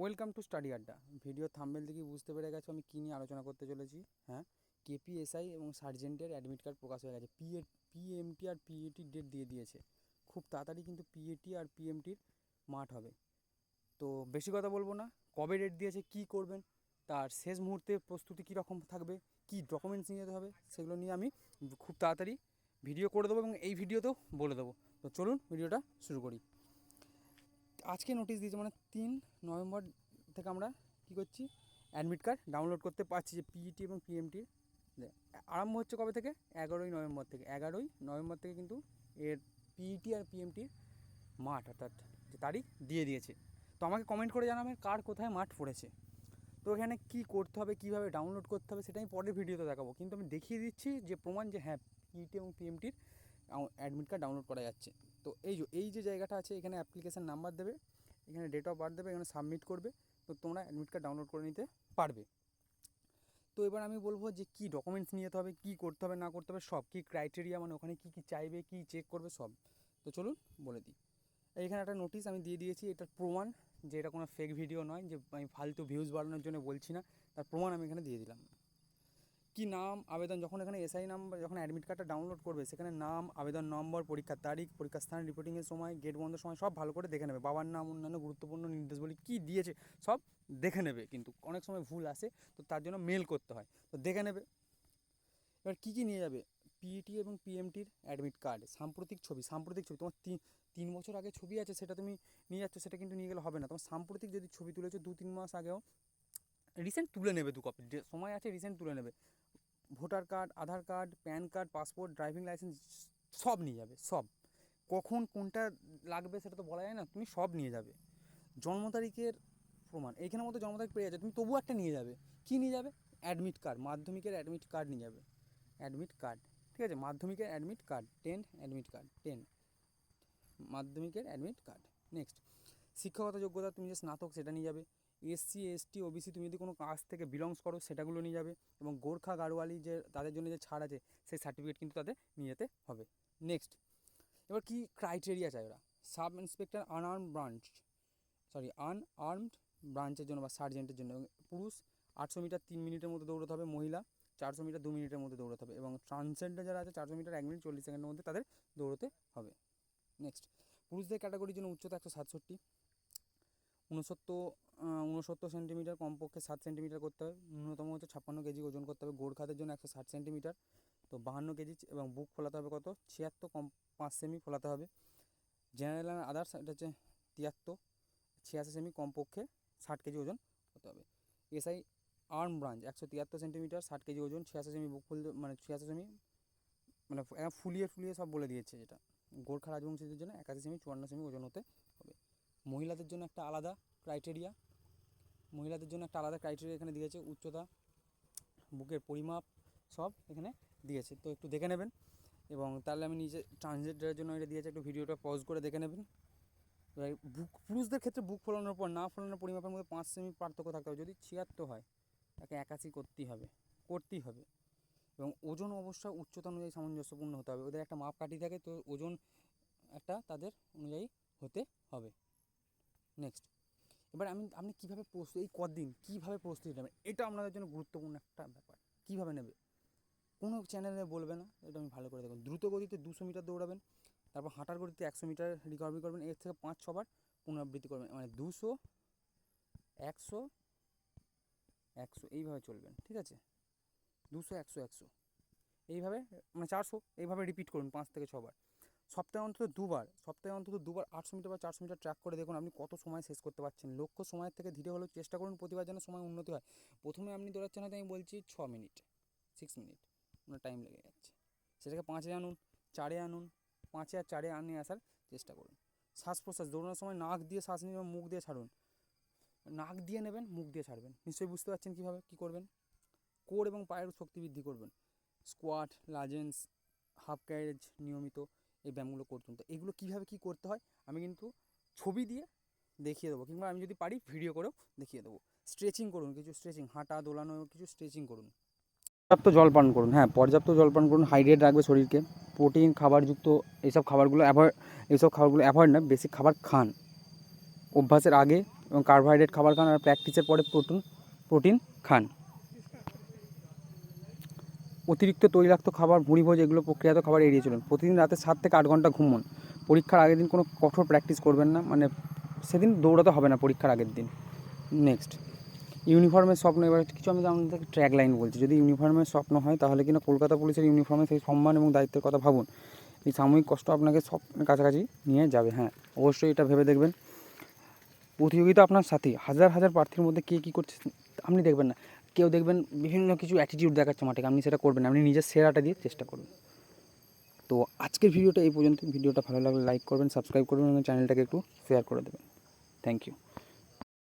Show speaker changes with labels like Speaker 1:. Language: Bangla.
Speaker 1: Welcome to study Adda. Video thumbnail থেকেই বুঝতে পেরে গেছো আমি কী নিয়ে আলোচনা করতে চলেছি হ্যাঁ? কেপিএসআই এবং সার্জেন্টের অ্যাডমিট কার্ড প্রকাশ হয়ে গেছে। পিএ পিএমটি আর পিএটির ডেট দিয়ে দিয়েছে। খুব তাড়াতাড়ি কিন্তু পিএটি আর পিএমটির মাঠ হবে। তো বেশি কথা বলব না, কবে ডেট দিয়েছে, কী করবেন, তার শেষ মুহূর্তে প্রস্তুতি কী রকম থাকবে, কী ডকুমেন্টস নিয়ে যেতে হবে, সেগুলো নিয়ে আমি খুব তাড়াতাড়ি ভিডিও করে দেবো এবং এই ভিডিওতেও বলে দেবো। তো চলুন ভিডিওটা শুরু করি। আজকে নোটিশ দিয়েছে মানে তিন নভেম্বর থেকে আমরা কী করছি? অ্যাডমিট কার্ড ডাউনলোড করতে পারছি যে পিইটি এবং পিএমটির আরম্ভ হচ্ছে কবে থেকে? এগারোই নভেম্বর থেকে। এগারোই নভেম্বর থেকে কিন্তু এর পিইটি আর পিএমটির মাঠ অর্থাৎ যে তারিখ দিয়ে দিয়েছে। তো আমাকে কমেন্ট করে জানাবেন কার কোথায় মাঠ পড়েছে। তো এখানে কী করতে হবে, কীভাবে ডাউনলোড করতে হবে সেটা আমি পরের ভিডিওতে দেখাবো। কিন্তু আমি দেখিয়ে দিচ্ছি যে প্রমাণ যে হ্যাঁ পিইটি এবং পিএমটির অ্যাডমিট কার্ড ডাউনলোড করা যাচ্ছে। তো এই যে এই যে জায়গাটা আছে, এখানে অ্যাপ্লিকেশান নাম্বার দেবে, এখানে ডেট অফ বার্থ দেবে, এখানে সাবমিট করবে, তো তোমরা অ্যাডমিট কার্ড ডাউনলোড করে নিতে পারবে। তো এবার আমি বলব যে, কী ডকুমেন্টস নিয়ে যেতে হবে, কী করতে হবে, না করতে হবে, সব কী ক্রাইটেরিয়া মানে ওখানে কী কী চাইবে, কী চেক করবে, সব। তো চলুন বলে দিই। এইখানে একটা নোটিশ আমি দিয়ে দিয়েছি এটার প্রমাণ, যে এটা কোনো ফেক ভিডিও নয়, যে আমি ফালতু ভিউজ বাড়ানোর জন্য বলছি না, তার প্রমাণ আমি এখানে দিয়ে দিলাম। কি নাম, আবেদন, যখন এখানে এসআই নাম্বার যখন অ্যাডমিট কার্ডটা ডাউনলোড করবে, সেখানে নাম, আবেদন নম্বর পরীক্ষার তারিখ পরীক্ষার স্থান রিপোর্টিংয়ের সময় গেট বন্ধের সময়, সব ভালো করে দেখে নেবে। বাবার নাম, অন্যান্য গুরুত্বপূর্ণ নির্দেশবলী কী দিয়েছে, সব দেখে নেবে। কিন্তু অনেক সময় ভুল আসে, তো তার জন্য মেল করতে হয়। তো দেখে নেবে। এবার কী কী নিয়ে যাবে? পিইটি এবং পিএমটির অ্যাডমিট কার্ড সাম্প্রতিক ছবি সাম্প্রতিক ছবি, তোমার তিন তিন বছর আগে ছবি আছে, সেটা তুমি নিয়ে যাচ্ছ, সেটা কিন্তু নিয়ে গেলে হবে না। তোমার সাম্প্রতিক যদি ছবি তুলেছো, দু, তিন মাস আগেও রিসেন্ট তুলে নেবে দু কপি সময় আছে রিসেন্ট তুলে নেবে। Voter card, Aadhaar card, PAN card, passport, driving licence, সব নিয়ে যাবে, সব। কখন কোনটা লাগবে সেটা তো বলা যায় না, তুমি সব নিয়ে যাবে। জন্ম তারিখের প্রমাণ এইখানের মতো জন্ম তারিখ পেয়ে যাচ্ছে তুমি তবুও একটা নিয়ে যাবে। কী নিয়ে যাবে? অ্যাডমিট কার্ড, মাধ্যমিকের অ্যাডমিট কার্ড নিয়ে যাবে। অ্যাডমিট কার্ড, ঠিক আছে? মাধ্যমিকের admit card ten admit card ten মাধ্যমিকের অ্যাডমিট কার্ড, নেক্সট। শিক্ষাগত যোগ্যতা, তুমি যে স্নাতক, সেটা নিয়ে যাবে। এসসি এসটি ওবিসি তুমি যদি কোনো কাজ থেকে বিলংস করো সেটাগুলো নিয়ে যাবে এবং গোর্খা গাড়োয়ালি যে তাদের জন্য যে ছাড় আছে সেই সার্টিফিকেট কিন্তু তাদের নিয়ে যেতে হবে। নেক্সট এবার কি ক্রাইটেরিয়া চাই ওরা? Sub inspector unarm branch sorry unarmed ব্রাঞ্চের জন্য বা সার্জেন্টের জন্য। পুরুষ আটশো মিটার তিন মিনিটের মধ্যে দৌড়াতে হবে, মহিলা চারশো মিটার দু মিনিটের মধ্যে দৌড়াতে হবে এবং ট্রান্সজেন্ডার যারা আছে চারশো মিটার এক মিনিট চল্লিশ সেকেন্ডের মধ্যে তাদের দৌড়তে হবে। নেক্সট পুরুষদের ক্যাটাগরির জন্য উচ্চতা একশো সাতষট্টি ঊনসত্তর ঊনসত্তর সেন্টিমিটার কমপক্ষে সাত সেন্টিমিটার করতে হবে ন্যূনতম হচ্ছে ছাপ্পান্ন কেজি ওজন করতে হবে। গোর্খাদের জন্য একশো ষাট সেন্টিমিটার তো বাহান্ন কেজি এবং বুক ফোলাতে হবে কত? ছিয়াত্তর কম পাঁচ সেমি ফোলাতে হবে। জেনারেল অ্যান্ড আদার্স এটা হচ্ছে তিয়াত্তর। ছিয়াশি সেমি কমপক্ষে ষাট কেজি ওজন হতে হবে। এসআই আর্ম ব্রাঞ্চ একশো তিয়াত্তর সেন্টিমিটার ষাট কেজি ওজন, ছিয়াশি সেমি বুক ফুল মানে ছিয়াশি সেমি মানে ফুলিয়ে ফুলিয়ে সব বলে দিয়েছে যেটা গোর্খা রাজবংশীদের জন্য একাশি সেমি চুয়ান্ন সেমি ওজন হতে মহিলাদের জন্য একটা আলাদা ক্রাইটেরিয়া মহিলাদের জন্য একটা আলাদা ক্রাইটেরিয়া এখানে দিয়েছে উচ্চতা, বুকের পরিমাপ সব এখানে দিয়েছে তো একটু দেখে নেবেন এবং তাহলে আমি নিজে ট্রানজেন্ডারের জন্য এটা দিয়েছে একটু ভিডিওটা পজ করে দেখে নেবেন। বুক, পুরুষদের ক্ষেত্রে বুক ফোলানোর পর না ফোলানোর পরিমাপের মধ্যে পাঁচ সেমি পার্থক্য থাকতে হবে যদি ছিয়াত্তর হয়, তাকে একাশি করতেই হবে করতেই হবে। এবং ওজন অবশ্যই উচ্চতা অনুযায়ী সামঞ্জস্যপূর্ণ হতে হবে। ওদের একটা মাপকাঠি থাকে, তো ওজন একটা তাদের অনুযায়ী হতে হবে। নেক্সট এবার আমি, আপনি কীভাবে প্রস্তুত, এই কদিন কীভাবে প্রস্তুতি নেবেন? এটা আপনাদের জন্য গুরুত্বপূর্ণ একটা ব্যাপার। কীভাবে নেবে? কোনো চ্যানেলে বলবে না, এটা আমি ভালো করে দেখুন। দ্রুত গতিতে দুশো মিটার দৌড়াবেন, তারপর হাঁটার গতিতে একশো মিটার রিকভারি করবেন, এর থেকে পাঁচ, ছবার পুনরাবৃত্তি করবেন। মানে দুশো, একশো একশো, এইভাবে চলবেন, ঠিক আছে? দুশো, একশো একশো। এইভাবে মানে চারশো, এইভাবে রিপিট করুন পাঁচ থেকে ছবার। সপ্তাহে অন্তত দুবার, সপ্তাহে অন্তত দুবার আটশো মিটার বা চারশো মিটার ট্র্যাক করে দেখুন আপনি কত সময় শেষ করতে পারছেন। লক্ষ্য সময়ের থেকে ধীরে হলেও চেষ্টা করুন প্রতিবার যেন সময় উন্নতি হয়। প্রথমে আপনি দৌড়াচ্ছেন হয়তো আমি বলছি ছ মিনিট সিক্স মিনিট আপনার টাইম লেগে যাচ্ছে। সেটাকে পাঁচে আনুন, চারে আনুন, পাঁচে আর চারে আনে আসার চেষ্টা করুন। শ্বাস প্রশ্বাস, দৌড়ানোর সময় নাক দিয়ে শ্বাস নিয়ে মুখ দিয়ে ছাড়ুন। নাক দিয়ে নেবেন, মুখ দিয়ে ছাড়বেন। নিশ্চয়ই বুঝতে পারছেন কীভাবে কী করবেন? কোর এবং পায়ের শক্তি বৃদ্ধি করবেন। স্কোয়াট লাজেন্স হাফ ক্যারেজ নিয়মিত। এই ব্যায়ামগুলো করতুন তো এগুলো কীভাবে কী করতে হয়, আমি কিন্তু ছবি দিয়ে দেখিয়ে দেবো কিংবা আমি যদি পারি ভিডিও করেও দেখিয়ে দেবো। স্ট্রেচিং করুন, কিছু স্ট্রেচিং হাঁটা, দোলানো, কিছু স্ট্রেচিং করুন। পর্যাপ্ত জল পান করুন হ্যাঁ পর্যাপ্ত জল পান করুন হাইড্রেট রাখবে শরীরকে। প্রোটিন খাবারযুক্ত এইসব খাবারগুলো অ্যাভয়েড এইসব খাবারগুলো অ্যাভয়েড না বেশি খাবার খান। অভ্যাসের আগে এবং কার্বোহাইড্রেট খাবার খান আর প্র্যাকটিসের পরে প্রোটিন প্রোটিন খান। অতিরিক্ত তৈলাক্ত খাবার ভুঁড়িভোজ এগুলো প্রক্রিয়াত খাবার এড়িয়ে চলুন। প্রতিদিন রাতে সাত থেকে আট ঘণ্টা ঘুমন। পরীক্ষার আগের দিন কোনো কঠোর প্র্যাকটিস করবেন না। মানে সেদিন দৌড়াতে হবে না পরীক্ষার আগের দিন। নেক্সট ইউনিফর্মের স্বপ্ন। এবার কিছু আমি আপনাদের ট্র্যাক লাইন বলছি। যদি ইউনিফর্মের স্বপ্ন হয়, তাহলে কিনা কলকাতা পুলিশের ইউনিফর্মে সেই সম্মান এবং দায়িত্বের কথা ভাবুন। এই সাময়িক কষ্ট আপনাকে স্বপ্নের কাছাকাছি নিয়ে যাবে। হ্যাঁ অবশ্যই এটা ভেবে দেখবেন। প্রতিযোগিতা আপনার সাথে। হাজার হাজার প্রার্থীর মধ্যে কে কী করছে আপনি দেখবেন না। কেউ দেখবেন বিভিন্ন কিছু অ্যাটিটিউড দেখাচ্ছে মাঠে আপনি সেটা করবেন আপনি নিজের সেরাটা দিয়ে চেষ্টা করুন। তো আজকের ভিডিওটা এই পর্যন্ত, ভিডিওটা ভালো লাগলে লাইক করবেন সাবস্ক্রাইব করবেন, এবং চ্যানেলটাকে একটু শেয়ার করে দেবেন। Thank you